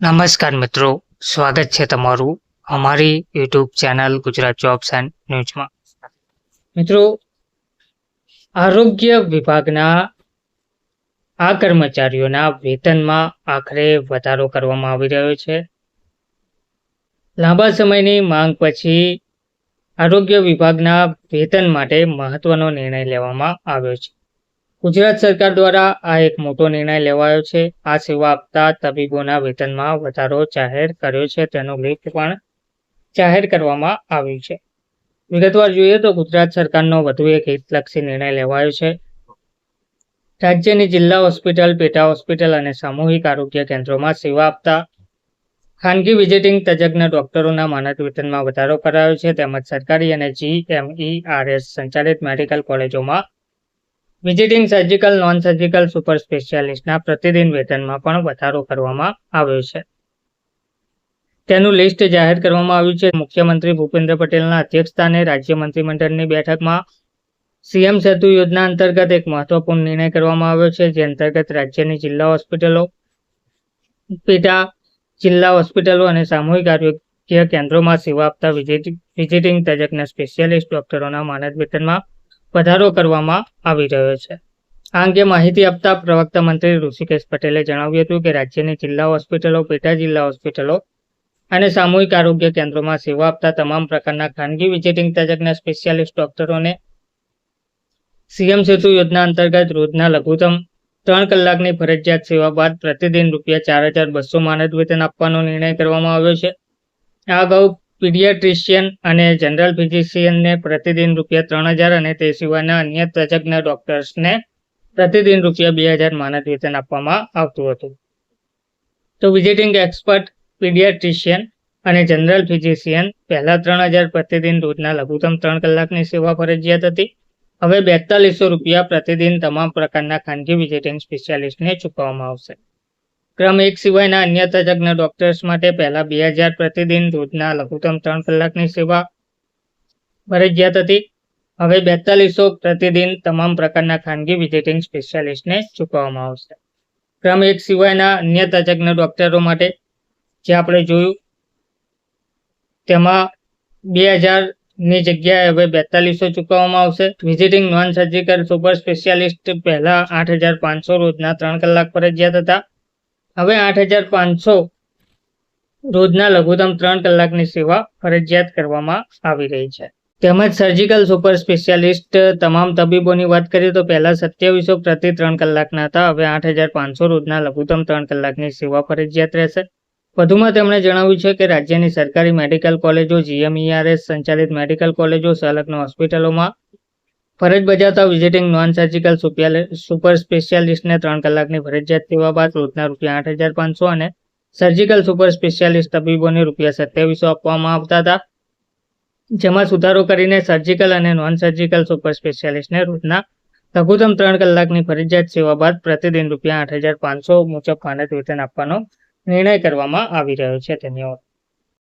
નમસ્કાર મિત્રો, સ્વાગત છે તમારું અમારી YouTube channel Gujarat jobs and ન્યૂઝમાં મિત્રો, આરોગ્ય વિભાગના આ કર્મચારીઓના વેતનમાં આખરે વધારો કરવામાં આવી રહ્યો છે. લાંબા સમયની માંગ પછી આરોગ્ય વિભાગના વેતન માટે મહત્વનો નિર્ણય લેવામાં આવ્યો છે. ગુજરાત સરકાર દ્વારા આ એક મોટો નિર્ણય લેવાયો છે. આ સેવા આપતા તબીબોના વેતનમાં વધારો જાહેર કર્યો છે. તેનો લિસ્ટ પણ જાહેર કરવામાં આવ્યું છે. વિગતવાર જોઈએ તો ગુજરાત સરકારનો વધુ એક હિતલક્ષી નિર્ણય લેવાયો છે. રાજ્યની જિલ્લા હોસ્પિટલ, પેટા હોસ્પિટલ અને સામૂહિક આરોગ્ય કેન્દ્રોમાં સેવા આપતા ખાનગી વિઝિટિંગ તજજ્ઞ ડોક્ટરોના માનદ વેતનમાં વધારો કરાયો છે. તેમજ સરકારી અને જીએમઈઆરએસ સંચાલિત મેડિકલ કોલેજોમાં visiting surgical non surgical super સ્પેશિયાલિસ્ટના પ્રતિદિન વેતનમાં પણ વધારો કરવામાં આવ્યો છે. તેનું લિસ્ટ જાહેર કરવામાં આવ્યું છે. મુખ્યમંત્રી ભૂપેન્દ્ર પટેલના અધ્યક્ષસ્થાને રાજ્ય મંત્રીમંડળની બેઠકમાં સીએમ સેતુ યોજના અંતર્ગત એક મહત્વપૂર્ણ નિર્ણય કરવામાં આવ્યો છે, જે અંતર્ગત રાજ્યની જિલ્લા હોસ્પિટલો પેટા જિલ્લા હોસ્પિટલો અને સામૂહિક આરોગ્ય કેન્દ્રોમાં સેવા આપતા વિઝિટિંગ તજજ્ઞ સ્પેશિયાલિસ્ટ ડોક્ટરોના માનદ વેતનમાં વધારો કરવામાં આવી રહ્યો છે. આ અંગે માહિતી આપતા પ્રવક્તા મંત્રી ઋષિકેશ પટેલે જણાવ્યું હતું કે રાજ્યની જિલ્લા હોસ્પિટલો, પેટા જિલ્લા હોસ્પિટલો અને સામૂહિક આરોગ્ય કેન્દ્રોમાં સેવા આપતા તમામ પ્રકારના ખાનગી વિઝિટિંગ તજજ્ઞ સ્પેશિયાલિસ્ટ ડોક્ટરોને સીએમ સેતુ યોજના અંતર્ગત રોજના લઘુત્તમ ત્રણ કલાકની ફરજિયાત સેવા બાદ પ્રતિદિન રૂપિયા ચાર હજાર બસો માનદ વેતન આપવાનો નિર્ણય કરવામાં આવ્યો છે. આ અગાઉ પીડિયાટ્રિશિયન અને જનરલ ફિઝિશિયનને પ્રતિદિન રૂપિયા ત્રણ હજાર અને તે સિવાયના અન્ય તજજ્ઞ ડોક્ટર્સને પ્રતિદિન રૂપિયા બે હજાર માનદ વેતન આપવામાં આવતું હતું. તો વિઝિટિંગ એક્સપર્ટ, પીડિયાટ્રિશિયન અને જનરલ ફિઝિશિયન પહેલા ત્રણ હજાર પ્રતિદિન રોજના લઘુત્તમ ત્રણ કલાકની સેવા ફરજિયાત હતી. હવે બેતાલીસો રૂપિયા પ્રતિદિન તમામ પ્રકારના ખાનગી વિઝિટિંગ સ્પેશિયાલિસ્ટને ચૂકવવામાં આવશે. ક્રમ એક સિવાયના અન્ય તજજ્ઞ ડોક્ટર્સ માટે પહેલા બે હજાર પ્રતિદિન રોજના લઘુત્તમ ત્રણ કલાકની સેવા ફરજિયાત હતી. હવે બેતાલીસો પ્રતિદિન તમામ પ્રકારના ખાનગી વિઝિટિંગ સ્પેશિયાલિસ્ટને ચૂકવવામાં આવશે. ક્રમ એક સિવાયના અન્ય તજજ્ઞ ડોક્ટરો માટે જે આપણે જોયું, તેમાં બે હજારની જગ્યાએ હવે બેતાલીસો ચૂકવવામાં આવશે. Visiting non surgical super specialist પહેલા આઠ હજાર પાંચસો રોજના ત્રણ કલાક ફરજિયાત હતા. હવે આઠ હજાર પાંચસો રોજના લઘુત્તમ ત્રણ કલાકની સેવા ફરજિયાત કરવામાં આવી રહી છે. તેમજ સર્જિકલ સુપર સ્પેશિયાલિસ્ટ તમામ તબીબોની વાત કરીએ તો પહેલા સત્યાવીસો પ્રતિ ત્રણ કલાકના હતા, હવે આઠ હજાર પાંચસો રોજના લઘુત્તમ ત્રણ કલાકની સેવા ફરજિયાત રહેશે. વધુમાં તેમણે જણાવ્યું છે કે રાજ્યની સરકારી મેડિકલ કોલેજો જીએમઈઆરએસ સંચાલિત મેડિકલ કોલેજો, સંલગ્ન હોસ્પિટલોમાં ફરજ બજાવતા વિઝિટિંગ નોન સર્જિકલ સુપર સ્પેશિયાલિસ્ટને ત્રણ કલાકની ફરજિયાત સેવા બાદ રોજના રૂપિયા આઠ હજાર પાંચસો અને સર્જિકલ સુપર સ્પેશિયાલિસ્ટ તબીબોને રૂપિયા સત્યાવીસો આપવામાં આવતા હતા. જેમાં સુધારો કરીને સર્જિકલ અને નોન સર્જિકલ સુપર સ્પેશિયાલિસ્ટને રોજના લઘુત્તમ ત્રણ કલાકની ફરજિયાત સેવા બાદ પ્રતિદિન રૂપિયા આઠ હજાર પાંચસો મુજબ માનદ વેતન આપવાનો નિર્ણય કરવામાં આવી રહ્યો છે. ધન્યવાદ.